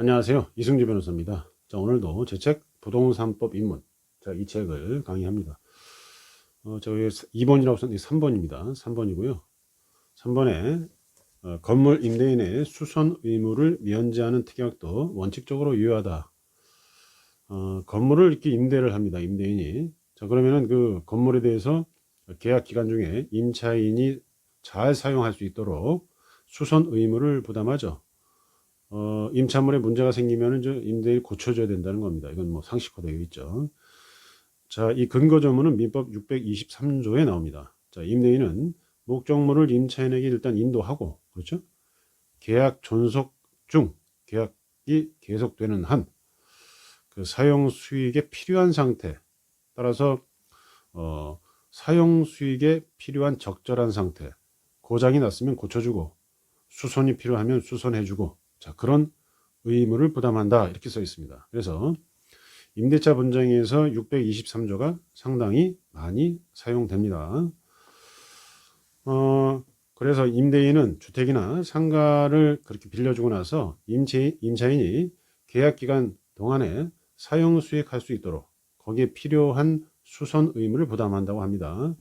안녕하세요. 이승주 변호사입니다. 자, 오늘도 제 책 부동산법 입문. 자, 이 책을 강의합니다. 어, 저기 2번이라고 썼는데 3번입니다. 3번이고요. 3번에 어, 건물 임대인의 수선 의무를 면제하는 특약도 원칙적으로 유효하다. 어, 건물을 이렇게 임대를 합니다. 임대인이. 자, 그러면은 그 건물에 대해서 계약 기간 중에 임차인이 잘 사용할 수 있도록 수선 의무를 부담하죠. 어, 임차물에 문제가 생기면은 저 임대인이 고쳐줘야 된다는 겁니다. 이건 뭐 상식화 되어 있죠. 자, 이 근거 조문은 민법 623조에 나옵니다. 자, 임대인은 목적물을 임차인에게 일단 인도하고, 그렇죠? 계약 존속 중, 계약이 계속되는 한, 그 사용 수익에 필요한 상태, 따라서, 어, 사용 수익에 필요한 적절한 상태, 고장이 났으면 고쳐주고, 수선이 필요하면 수선해주고, 자, 그런 의무를 부담한다. 이렇게 써 있습니다. 그래서 임대차 분쟁에서 623조가 상당히 많이 사용됩니다. 어, 그래서 임대인은 주택이나 상가를 그렇게 빌려주고 나서 임차, 임차인이 계약 기간 동안에 사용 수익할 수 있도록 거기에 필요한 수선 의무를 부담한다고 합니다.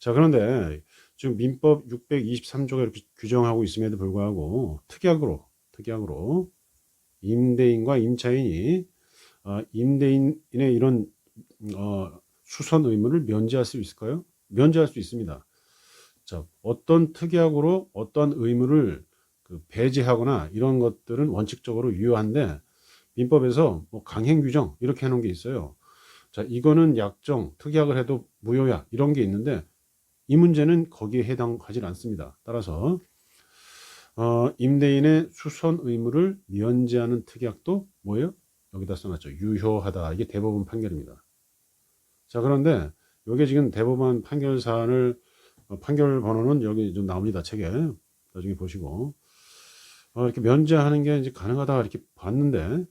자, 그런데 지금 민법 623조가 이렇게 규정하고 있음에도 불구하고 특약으로 특약으로 임대인과 임차인이 어, 임대인의 이런 어, 수선 의무를 면제할 수 있을까요? 면제할 수 있습니다. 자, 어떤 특약으로 어떤 의무를 그 배제하거나 이런 것들은 원칙적으로 유효한데 민법에서 뭐 강행 규정 이렇게 해놓은 게 있어요. 자, 이거는 약정, 특약을 해도 무효야 이런 게 있는데 이 문제는 거기에 해당하지 않습니다. 따라서 어, 임대인의 수선 의무를 면제하는 특약도 뭐예요? 여기다 써놨죠. 유효하다. 이게 대법원 판결입니다. 자, 그런데 이게 지금 대법원 판결 사안을 어, 판결 번호는 여기 좀 나옵니다. 책에 나중에 보시고 어, 이렇게 면제하는 게 이제 가능하다 이렇게 봤는데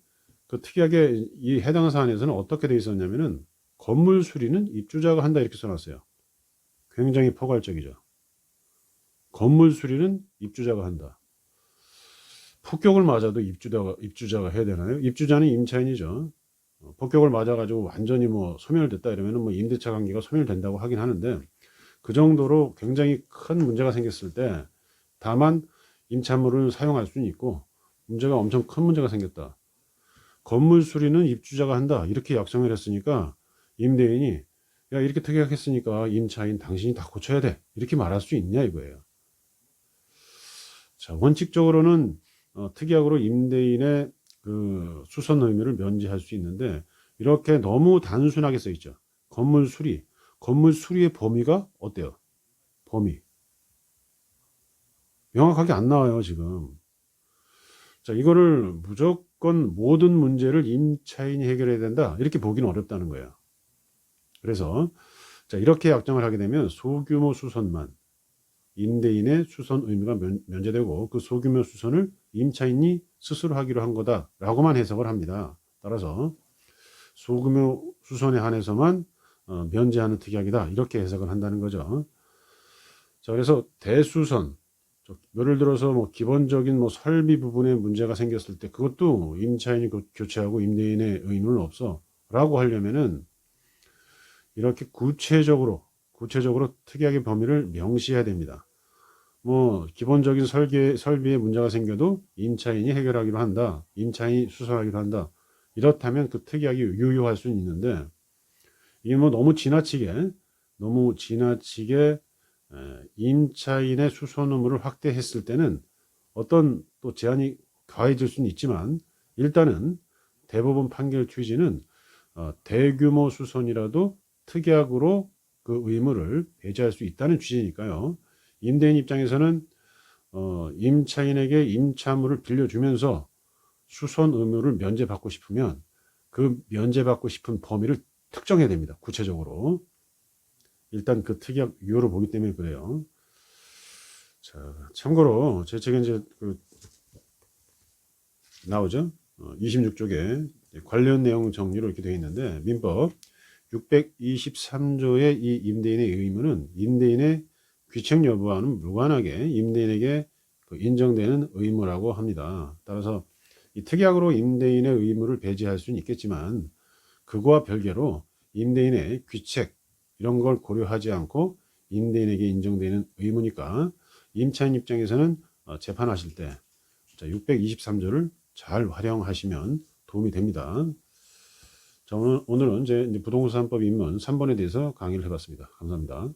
그 특이하게 이 해당 사안에서는 어떻게 돼 있었냐면은 건물 수리는 입주자가 한다 이렇게 써놨어요. 굉장히 포괄적이죠. 건물 수리는 입주자가 한다. 폭격을 맞아도 입주자가, 입주자가 해야 되나요? 입주자는 임차인이죠. 어, 폭격을 맞아가지고 완전히 뭐 소멸됐다 이러면은 뭐 임대차 관계가 소멸된다고 하긴 하는데 그 정도로 굉장히 큰 문제가 생겼을 때 다만 임차물을 사용할 수는 있고 문제가 엄청 큰 문제가 생겼다. 건물 수리는 입주자가 한다. 이렇게 약정을 했으니까 임대인이 야 이렇게 특약했으니까 임차인 당신이 다 고쳐야 돼. 이렇게 말할 수 있냐 이거예요. 자 원칙적으로는 어, 특약으로 임대인의 그 수선 의무를 면제할 수 있는데 이렇게 너무 단순하게 써 있죠. 건물 수리, 건물 수리의 범위가 어때요? 범위 명확하게 안 나와요 지금. 자 이거를 무조건 모든 문제를 임차인이 해결해야 된다 이렇게 보기는 어렵다는 거예요. 그래서 자 이렇게 약정을 하게 되면 소규모 수선만 임대인의 수선 의무가 면, 면제되고 그 소규모 수선을 임차인이 스스로 하기로 한 거다라고만 해석을 합니다. 따라서 소규모 수선에 한해서만 어, 면제하는 특약이다 이렇게 해석을 한다는 거죠. 자 그래서 대수선 예를 들어서 뭐 기본적인 뭐 설비 부분에 문제가 생겼을 때 그것도 임차인이 교체하고 임대인의 의무는 없어라고 하려면은 이렇게 구체적으로 구체적으로 특약의 범위를 명시해야 됩니다. 뭐 기본적인 설계 설비에 문제가 생겨도 임차인이 해결하기로 한다. 임차인이 수선하기로 한다. 이렇다면 그 특약이 유효할 수는 있는데 이게 뭐 너무 지나치게 너무 지나치게 임차인의 수선 의무를 확대했을 때는 어떤 또 제한이 가해질 수는 있지만 일단은 대법원 판결 취지는 어, 대규모 수선이라도 특약으로 그 의무를 배제할 수 있다는 취지니까요. 임대인 입장에서는 어, 임차인에게 임차물을 빌려주면서 수선 의무를 면제받고 싶으면 그 면제받고 싶은 범위를 특정해야 됩니다. 구체적으로. 일단 그 특약 유효를 보기 때문에 그래요. 자, 참고로 제 책에 이제 그 나오죠. 어, 26쪽에 관련 내용 정리로 이렇게 되어 있는데 민법 623조의 이 임대인의 의무는 임대인의 귀책 여부와는 무관하게 임대인에게 그 인정되는 의무라고 합니다. 따라서 이 특약으로 임대인의 의무를 배제할 수는 있겠지만 그거와 별개로 임대인의 귀책 이런 걸 고려하지 않고 임대인에게 인정되는 의무니까 임차인 입장에서는 어, 재판하실 때 623조를 잘 활용하시면 도움이 됩니다. 자, 오늘, 오늘은 이제 부동산법 입문 3번에 대해서 강의를 해봤습니다. 감사합니다.